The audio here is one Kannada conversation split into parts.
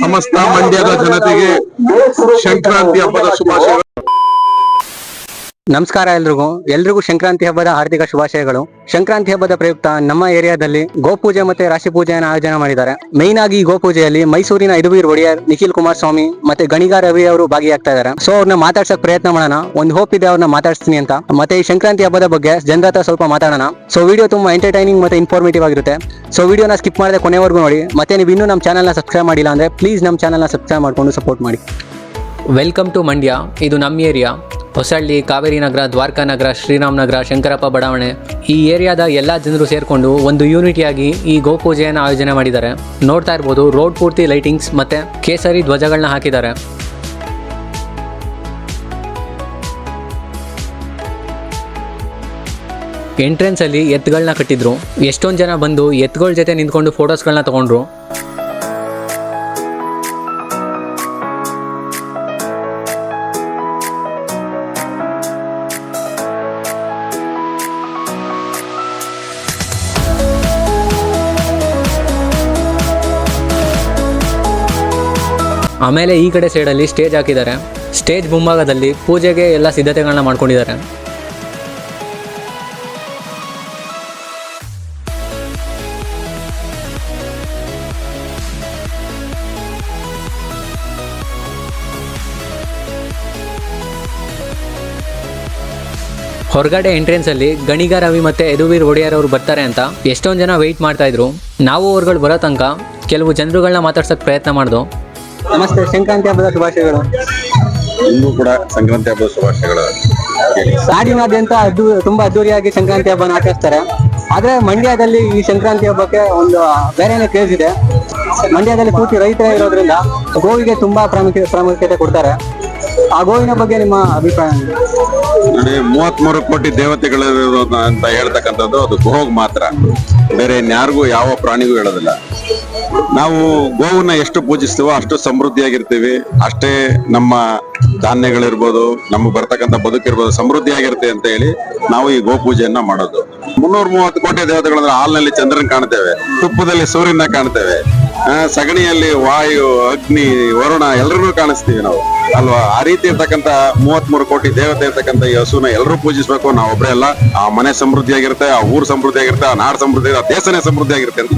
ಸಮಸ್ತ ಮಂಡ್ಯದ ಜನತೆಗೆ ಸಂಕ್ರಾಂತಿ ಹಬ್ಬದ ಶುಭಾಶಯಗಳು ನಮಸ್ಕಾರ ಎಲ್ರಿಗೂ. ಎಲ್ರಿಗೂ ಸಂಕ್ರಾಂತಿ ಹಬ್ಬದ ಹಾರ್ದಿಕ ಶುಭಾಶಯಗಳು. ಸಂಕ್ರಾಂತಿ ಹಬ್ಬದ ಪ್ರಯುಕ್ತ ನಮ್ಮ ಏರಿಯಾದಲ್ಲಿ ಗೋಪೂಜೆ ಮತ್ತೆ ರಾಶಿ ಪೂಜೆಯನ್ನು ಆಯೋಜನೆ ಮಾಡಿದ್ದಾರೆ. ಮೈನ್ ಆಗಿ ಈ ಗೋಪೂಜೆಯಲ್ಲಿ ಮೈಸೂರಿನ ಇದುವೀರ್ ಒಡೆಯರ್ ನಿಖಿಲ್ ಕುಮಾರ್ ಸ್ವಾಮಿ ಮತ್ತೆ ಗಣಿಗಾ ರವಿ ಅವರು ಭಾಗಿಯಾಗ್ತಾ ಇದ್ದಾರೆ. ಸೊ ಅವ್ರನ್ನ ಮಾತಾಡ್ಸಕ್ ಪ್ರಯತ್ನ ಮಾಡೋಣ. ಒಂದು ಹೋಪ್ ಇದೆ ಅವ್ರನ್ನ ಮಾತಾಡ್ಸ್ತೀನಿ ಅಂತ. ಮತ್ತೆ ಈ ಸಂಕ್ರಾಂತಿ ಹಬ್ಬದ ಬಗ್ಗೆ ಜನರ ಹತ್ರ ಸ್ವಲ್ಪ ಮಾತಾಡೋಣ. ಸೊ ವಿಡಿಯೋ ತುಂಬಾ ಎಂಟರ್ಟೈನಿಂಗ್ ಮತ್ತೆ ಇನ್ಫಾರ್ಮೇಟಿವ್ ಆಗಿರುತ್ತೆ. ಸೊ ವಿಡಿಯೋನ ಸ್ಕಿಪ್ ಮಾಡದೆ ಕೊನೆವರೆಗೂ ನೋಡಿ. ಮತ್ತೆ ನೀವು ಇನ್ನೂ ನಮ್ಮ ಚಾನಲ್ನ ಸಬ್ಸ್ಕ್ರೈಬ್ ಮಾಡಿಲ್ಲ ಅಂದ್ರೆ ಪ್ಲೀಸ್ ನಮ್ಮ ಚಾನಲ್ನ ಸಬ್ಸ್ಕ್ರೈಬ್ ಮಾಡ್ಕೊಂಡು ಸಪೋರ್ಟ್ ಮಾಡಿ. ವೆಲ್ಕಮ್ ಟು ಮಂಡ್ಯ ಇದು ನಮ್ಮ ಏರಿಯಾ ಹೊಸಳ್ಳಿ ಕಾವೇರಿ ನಗರ, ದ್ವಾರಕಾ ನಗರ, ಶ್ರೀರಾಮ್ ನಗರ, ಶಂಕರಪ್ಪ ಬಡಾವಣೆ. ಈ ಏರಿಯಾದ ಎಲ್ಲ ಜನರು ಸೇರಿಕೊಂಡು ಒಂದು ಯೂನಿಟಿಯಾಗಿ ಈ ಗೋಪೂಜೆಯನ್ನು ಆಯೋಜನೆ ಮಾಡಿದ್ದಾರೆ. ನೋಡ್ತಾ ಇರ್ಬೋದು ರೋಡ್ ಪೂರ್ತಿ ಲೈಟಿಂಗ್ಸ್ ಮತ್ತೆ ಕೇಸರಿ ಧ್ವಜಗಳನ್ನ ಹಾಕಿದ್ದಾರೆ. ಎಂಟ್ರೆನ್ಸಲ್ಲಿ ಎತ್ತುಗಳನ್ನ ಕಟ್ಟಿದ್ರು. ಎಷ್ಟೊಂದು ಜನ ಬಂದು ಎತ್ತುಗಳ ಜೊತೆ ನಿಂತ್ಕೊಂಡು ಫೋಟೋಸ್ಗಳನ್ನ ತಗೊಂಡ್ರು. ಆಮೇಲೆ ಈ ಕಡೆ ಸೈಡಲ್ಲಿ ಸ್ಟೇಜ್ ಹಾಕಿದ್ದಾರೆ. ಸ್ಟೇಜ್ ಮುಂಭಾಗದಲ್ಲಿ ಪೂಜೆಗೆ ಎಲ್ಲ ಸಿದ್ಧತೆಗಳನ್ನ ಮಾಡ್ಕೊಂಡಿದ್ದಾರೆ. ಹೊರಗಡೆ ಎಂಟ್ರೆನ್ಸ್ ಅಲ್ಲಿ ಗಣಿಗ ರವಿ ಮತ್ತೆ ಯದುವೀರ್ ಒಡೆಯರ್ ಅವರು ಬರ್ತಾರೆ ಅಂತ ಎಷ್ಟೊಂದು ಜನ ವೆಯ್ಟ್ ಮಾಡ್ತಾ ಇದ್ರು. ನಾವು ಅವ್ರುಗಳು ಬರೋ ತನಕ ಕೆಲವು ಜನರುಗಳನ್ನ ಮಾತಾಡ್ಸಕ್ ಪ್ರಯತ್ನ ಮಾಡ್ದು. ನಮಸ್ತೆ ಸಂಕ್ರಾಂತಿ ಹಬ್ಬದ ಶುಭಾಶಯಗಳು. ನಿಮಗೂ ಕೂಡ ಸಂಕ್ರಾಂತಿ ಹಬ್ಬದ ಶುಭಾಶಯಗಳು. ನಾಡಿನಾದ್ಯಂತ ಅದು ತುಂಬಾ ಅದ್ದೂರಿಯಾಗಿ ಸಂಕ್ರಾಂತಿ ಹಬ್ಬನ ಆಚರಿಸ್ತಾರೆ. ಆದ್ರೆ ಮಂಡ್ಯದಲ್ಲಿ ಈ ಸಂಕ್ರಾಂತಿ ಹಬ್ಬಕ್ಕೆ ಒಂದು ಬೇರೆನೇ ಕ್ರೇಜ್ ಇದೆ. ಮಂಡ್ಯದಲ್ಲಿ ಪೂರ್ತಿ ರೈತರೇ ಇರೋದ್ರಿಂದ ಗೋವಿಗೆ ತುಂಬಾ ಪ್ರಾಮುಖ್ಯ ಪ್ರಾಮುಖ್ಯತೆ ಕೊಡ್ತಾರೆ. ಆ ಬಗ್ಗೆ ನಿಮ್ಮ ಅಭಿಪ್ರಾಯ? ನೋಡಿ ಮೂವತ್ಮೂರು ಕೋಟಿ ದೇವತೆಗಳು ಅಂತ ಹೇಳ್ತಕ್ಕಂಥದ್ದು ಅದು ಗೋಗ್ ಮಾತ್ರ. ಬೇರೆ ಇನ್ಯಾರಿಗೂ ಯಾವ ಪ್ರಾಣಿಗೂ ಹೇಳೋದಿಲ್ಲ. ನಾವು ಗೋವನ್ನ ಎಷ್ಟು ಪೂಜಿಸ್ತೀವೋ ಅಷ್ಟು ಸಮೃದ್ಧಿಯಾಗಿರ್ತೀವಿ. ಅಷ್ಟೇ ನಮ್ಮ ಧಾನ್ಯಗಳಿರ್ಬೋದು ನಮ್ಗೆ ಬರ್ತಕ್ಕಂಥ ಬದುಕಿರ್ಬೋದು ಸಮೃದ್ಧಿಯಾಗಿರುತ್ತೆ ಅಂತ ಹೇಳಿ ನಾವು ಈ ಗೋ ಪೂಜೆಯನ್ನ ಮಾಡೋದು. ಮುನ್ನೂರ ಮೂವತ್ತು ಕೋಟಿ ದೇವತೆಗಳಂದ್ರೆ ಹಾಲ್ನಲ್ಲಿ ಚಂದ್ರನ್ ಕಾಣ್ತೇವೆ, ತುಪ್ಪದಲ್ಲಿ ಸೂರ್ಯನ ಕಾಣ್ತೇವೆ. ಸಗಣಿಯಲ್ಲಿ ವಾಯು, ಅಗ್ನಿ, ವರುಣ ಎಲ್ಲರನ್ನೂ ಕಾಣಿಸ್ತೀವಿ ನಾವು. ಅಲ್ವಾ? ಆ ರೀತಿ ಇರ್ತಕ್ಕಂಥ ಮೂವತ್ತ್ ಮೂರು ಕೋಟಿ ದೇವತೆ ಇರ್ತಕ್ಕಂಥ ಈ ಹಸುನ ಎಲ್ಲರೂ ಪೂಜಿಸ್ಬೇಕು. ನಾವು ಒಬ್ಬರೇ ಅಲ್ಲ. ಆ ಮನೆ ಸಮೃದ್ಧಿಯಾಗಿರುತ್ತೆ, ಆ ಊರು ಸಮೃದ್ಧಿಯಾಗಿರುತ್ತೆ, ಆ ನಾಡು ಸಮೃದ್ಧಿ ಆ ದೇಶನೇ ಸಮೃದ್ಧಿಯಾಗಿರುತ್ತೆ ಅಂತ.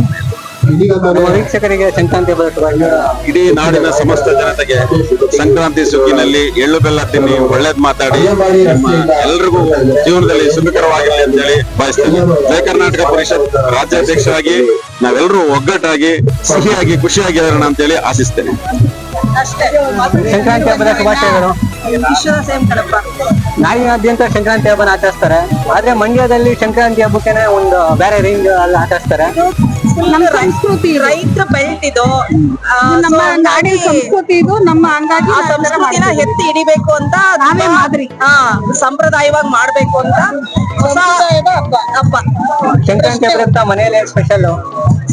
ವೀಕ್ಷಕರಿಗೆ ಸಂಕ್ರಾಂತಿ ಇಡೀ ನಾಡಿನ ಸಮಸ್ತ ಜನತೆಗೆ ಸಂಕ್ರಾಂತಿ ಸುಗ್ಗಿನಲ್ಲಿ ಎಳ್ಳು ಬೆಲ್ಲ ತಿನ್ನಿ ಒಳ್ಳೇದ್ ಮಾತಾಡಿ. ಎಲ್ರಿಗೂ ಜೀವನದಲ್ಲಿ ಸುಖಕರವಾಗಿರಲಿ ಅಂತ ಹೇಳಿ ಬಯಸ್ತೇನೆ ಜಯ ಕರ್ನಾಟಕ ಪರಿಷತ್ ರಾಜ್ಯಾಧ್ಯಕ್ಷರಾಗಿ ನಾವೆಲ್ಲರೂ ಒಗ್ಗಟ್ಟಾಗಿ ಸಿಹಿಯಾಗಿ ಖುಷಿಯಾಗಿ ಇರೋಣ ಅಂತ ಹೇಳಿ ಆಶಿಸ್ತೇನೆ ಸಂಕ್ರಾಂತಿ ಹಬ್ಬದ ಶುಭಾಶಯಗಳು. ನಾಡಿನಾದ್ಯಂತ ಸಂಕ್ರಾಂತಿ ಹಬ್ಬನ ಆಚರಿಸ್ತಾರೆ. ಆದ್ರೆ ಮಂಡ್ಯದಲ್ಲಿ ಸಂಕ್ರಾಂತಿ ಹಬ್ಬಕ್ಕೆ ಒಂದು ಬೇರೆ ರೇಂಜ್ ಅಲ್ಲಿ ಆಚರಿಸ್ತಾರೆ. ನಮ್ಮ ಸಂಸ್ಕೃತಿ ರೈತರು ಬೆಳೆದಿದ್ದು ನಮ್ಮ ನಾಡಿನ ಸಂಸ್ಕೃತಿ ಇದು ನಮ್ಮ ಹಂಗಾಗಿ ಆ ಸಂಸ್ಕೃತಿನ ಎತ್ತಿ ಹಿಡಿಬೇಕು ಅಂತ ನಾವೇ ಮಾದರಿ. ಹಾ ಸಂಪ್ರದಾಯವಾಗಿ ಮಾಡ್ಬೇಕು ಅಂತ ಹೊಸ ಹಬ್ಬ. ಸಂಕ್ರಾಂತಿ ಅಂತ ಮನೆಯಲ್ಲಿ ಸ್ಪೆಷಲ್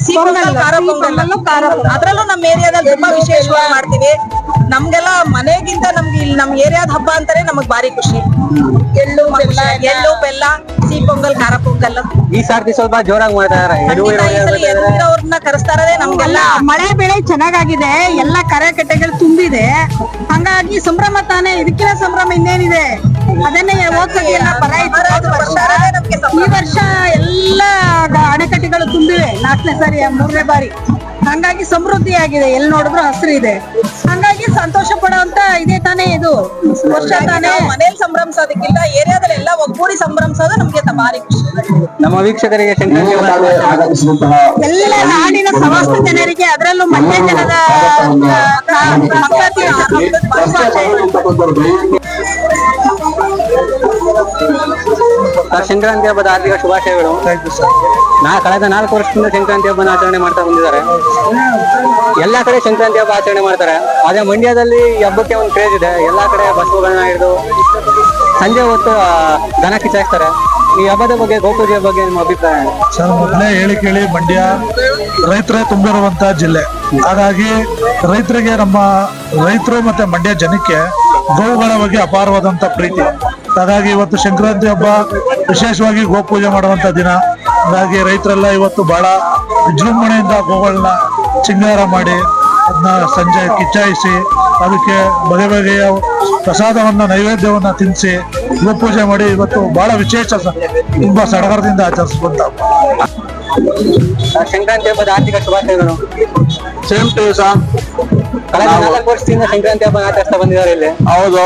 ಸಿಹಿ ಪೊಂಗಲ್, ಖಾರ ಪೊಂಗಲ್. ಖಾರ ಅದ್ರಲ್ಲೂ ನಮ್ಮ ಏರಿಯಾದಲ್ಲಿ ತುಂಬಾ ವಿಶೇಷವಾಗಿ ಮಾಡ್ತೀವಿ. ನಮ್ಗೆಲ್ಲ ಮನೆಗಿಂತ ನಮ್ಗೆ ಇಲ್ಲಿ ನಮ್ ಏರಿಯಾದ ಹಬ್ಬ ಅಂತಾನೆ ನಮಗ್ ಭಾರಿ ಖುಷಿ. ಎಳ್ಳು ಬೆಲ್ಲ ಎಳ್ಳು ಬೆಲ್ಲ ಸಿಹಿ ಪೊಂಗಲ್ ಖಾರ ಪೊಂಗಲ್. ಈ ಸಾರ್ತಿ ಸ್ವಲ್ಪ ಜೋರಾಗಿ ಮಾಡ್ತಾರೆ ಎದುರಿರೋರ್ನ ಕರೆಸ್ತಾರದೇ ನಮ್ಗೆಲ್ಲ. ಮಳೆ ಬೆಳೆ ಚೆನ್ನಾಗಾಗಿದೆ ಎಲ್ಲ ಕರೆ ಕಟ್ಟೆಗಳು ತುಂಬಿದೆ. ಹಂಗಾಗಿ ಸಂಭ್ರಮ ತಾನೇ ಇದಕ್ಕಿನ ಸಂಭ್ರಮ ಇನ್ನೇನಿದೆ? ಅದನ್ನೇ ಈ ವರ್ಷ ಎಲ್ಲ ಅಣೆಕಟ್ಟೆಗಳು ತುಂಬಿವೆ. ನಾಲ್ಕನೇ ಸಾರಿ ಮೂರನೇ ಬಾರಿ. ಹಂಗಾಗಿ ಸಮೃದ್ಧಿ ಆಗಿದೆ. ಎಲ್ಲಿ ನೋಡಿದ್ರು ಹಸಿರು ಇದೆ. ಹಂಗಾಗಿ ಸಂತೋಷ ಪಡುವಂತ ಇದೆ ತಾನೇ ಇದು. ವರ್ಷ ತಾನೇ. ಮನೇಲಿ ಸಂಭ್ರಮಿಸೋದಕ್ಕಿಂತ ಏರಿಯಾದಲ್ಲಿ ಎಲ್ಲ ಒಗ್ಗೂಡಿ ಸಂಭ್ರಮಿಸೋದು ನಮ್ಗೆ ತ- ಭಾರಿ ಖುಷಿ. ನಮ್ಮ ವೀಕ್ಷಕರಿಗೆ ಎಲ್ಲ ನಾಡಿನ ಸಮಸ್ತ ಜನರಿಗೆ ಅದರಲ್ಲೂ ಮಂಡ್ಯ ಜನದ ಸರ್, ಸಂಕ್ರಾಂತಿ ಹಬ್ಬದ ಹಾರ್ದಿಕ ಶುಭಾಶಯಗಳು. ನಾ ಕಳೆದ ನಾಲ್ಕು ವರ್ಷದಿಂದ ಸಂಕ್ರಾಂತಿ ಹಬ್ಬನ ಆಚರಣೆ ಮಾಡ್ತಾ ಬಂದಿದ್ದಾರೆ. ಎಲ್ಲಾ ಕಡೆ ಸಂಕ್ರಾಂತಿ ಹಬ್ಬ ಆಚರಣೆ ಮಾಡ್ತಾರೆ. ಆದ್ರೆ ಮಂಡ್ಯದಲ್ಲಿ ಹಬ್ಬಕ್ಕೆ ಒಂದು ಕ್ರೇಜ್ ಇದೆ. ಎಲ್ಲಾ ಕಡೆ ಬಸ್ಸುಗಳನ್ನ ಹಿಡಿದು ಸಂಜೆ ಹೊತ್ತು ದನ ಕಿಚಾಯಿಸ್ತಾರೆ ಈ ಹಬ್ಬದ ಬಗ್ಗೆ ಗೋಪೂಜೆ ಬಗ್ಗೆ ನಿಮ್ಮ ಅಭಿಪ್ರಾಯ? ಸರ್ ಮೊದಲೇ ಹೇಳಿ ಕೇಳಿ ಮಂಡ್ಯ ರೈತರೇ ತುಂಬಿರುವಂತ ಜಿಲ್ಲೆ. ಹಾಗಾಗಿ ರೈತರಿಗೆ ನಮ್ಮ ರೈತರು ಮತ್ತೆ ಮಂಡ್ಯ ಜನಕ್ಕೆ ಗೋವುಗಳ ಬಗ್ಗೆ ಅಪಾರವಾದಂತ ಪ್ರೀತಿ. ಹಾಗಾಗಿ ಇವತ್ತು ಸಂಕ್ರಾಂತಿ ಹಬ್ಬ ವಿಶೇಷವಾಗಿ ಗೋಪೂಜೆ ಮಾಡುವಂತ ದಿನ. ಹಾಗಾಗಿ ರೈತರೆಲ್ಲ ಇವತ್ತು ಬಹಳ ವಿಜೃಂಭಣೆಯಿಂದ ಗೋಗಳನ್ನ ಸಿಂಗಾರ ಮಾಡಿ ಅದನ್ನ ಸಂಜೆ ಕಿಚ್ಚಾಯಿಸಿ ಅದಕ್ಕೆ ಬಗೆ ಬಗೆಯ ಪ್ರಸಾದವನ್ನ ನೈವೇದ್ಯವನ್ನ ತಿನ್ನಿಸಿ ಗೋಪೂಜೆ ಮಾಡಿ ಇವತ್ತು ಬಹಳ ವಿಶೇಷ ತುಂಬಾ ಸಡಗರದಿಂದ ಆಚರಿಸುವಂತ ಹಬ್ಬ. ಸಂಕ್ರಾಂತಿ ಹಬ್ಬದ ಆರ್ಥಿಕ ಶುಭಾಶಯಗಳು. ಸೇಮ್ ಟು ಕಳೆದ ನಾಲ್ಕು ವರ್ಷದಿಂದ ಸಂಕ್ರಾಂತಿ ಹಬ್ಬ ಆಚರಿಸ್ತಾ ಬಂದಿದ್ದಾರೆ ಇಲ್ಲಿ. ಹೌದು.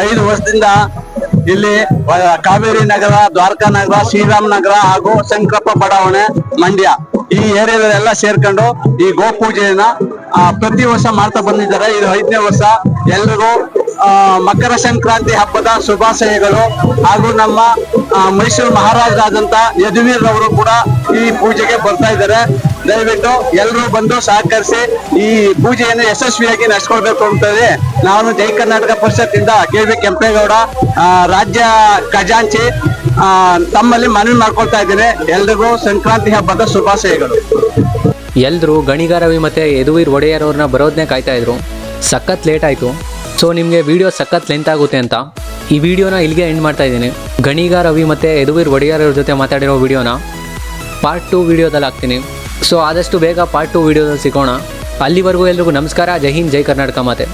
ಐದು ವರ್ಷದಿಂದ ಇಲ್ಲಿ ಕಾವೇರಿ ನಗರ, ದ್ವಾರಕಾ ನಗರ, ಶ್ರೀರಾಮ್ ನಗರ ಹಾಗೂ ಶಂಕರಪ್ಪ ಬಡಾವಣೆ ಮಂಡ್ಯ. ಈ ಏರಿಯಾದಲ್ಲೆಲ್ಲ ಸೇರ್ಕೊಂಡು ಈ ಗೋಪೂಜೆಯನ್ನ ಪೂಜೆಯನ್ನ ಪ್ರತಿ ವರ್ಷ ಮಾಡ್ತಾ ಬಂದಿದ್ದಾರೆ. ಇದು ಐದನೇ ವರ್ಷ. ಎಲ್ರಿಗೂ ಮಕರ ಸಂಕ್ರಾಂತಿ ಹಬ್ಬದ ಶುಭಾಶಯಗಳು ಹಾಗೂ ನಮ್ಮ ಮೈಸೂರು ಮಹಾರಾಜರಾದಂತ ಯದುವೀರ್ ಅವರು ಕೂಡ ಈ ಪೂಜೆಗೆ ಬರ್ತಾ ಇದ್ದಾರೆ. ದಯವಿಟ್ಟು ಎಲ್ಲರೂ ಬಂದು ಸಹಕರಿಸಿ ಈ ಪೂಜೆಯನ್ನು ಯಶಸ್ವಿಯಾಗಿ ನಡೆಸ್ಕೊಳ್ಬೇಕು ಅಂತೇಳಿ ನಾನು ಜೈ ಕರ್ನಾಟಕ ಪರಿಷತ್ತಿಂದ ಕೆ ವಿ ಕೆಂಪೇಗೌಡ ರಾಜ್ಯ ಖಜಾಂಚಿ ತಮ್ಮಲ್ಲಿ ಮನವಿ ಮಾಡ್ಕೊಳ್ತಾ ಇದ್ದೀನಿ. ಎಲ್ರಿಗೂ ಸಂಕ್ರಾಂತಿ ಹಬ್ಬದ ಶುಭಾಶಯಗಳು. ಎಲ್ಲರೂ ಗಣಿಗಾರವಿ ಮತ್ತೆ ಯದುವೀರ್ ಒಡೆಯರ್ ಅವ್ರನ್ನ ಬರೋದನ್ನೇ ಕಾಯ್ತಾ ಇದ್ರು. ಸಖತ್ ಲೇಟ್ ಆಯಿತು. ಸೊ ನಿಮಗೆ ವಿಡಿಯೋ ಸಖತ್ ಲೆಂತ್ ಆಗುತ್ತೆ ಅಂತ ಈ ವಿಡಿಯೋನ ಇಲ್ಲಿಗೆ ಎಂಡ್ ಮಾಡ್ತಾ ಇದ್ದೀನಿ. ಗಣಿಗಾರವಿ ರವಿ ಮತ್ತು ಯದುವೀರ್ ಒಡೆಯರ್ ಅವ್ರ ಜೊತೆ ಮಾತಾಡಿರೋ ವಿಡಿಯೋನ ಪಾರ್ಟ್ ಟು ವಿಡಿಯೋದಲ್ಲಿ ಹಾಕ್ತೀನಿ. ಸೊ ಆದಷ್ಟು ಬೇಗ ಪಾರ್ಟ್ ಟು ವಿಡಿಯೋದಲ್ಲಿ ಸಿಗೋಣ. ಅಲ್ಲಿವರೆಗೂ ಎಲ್ರಿಗೂ ನಮಸ್ಕಾರ. ಜೈ ಹಿಂದ್, ಜೈ ಕರ್ನಾಟಕ ಮಾತೆ.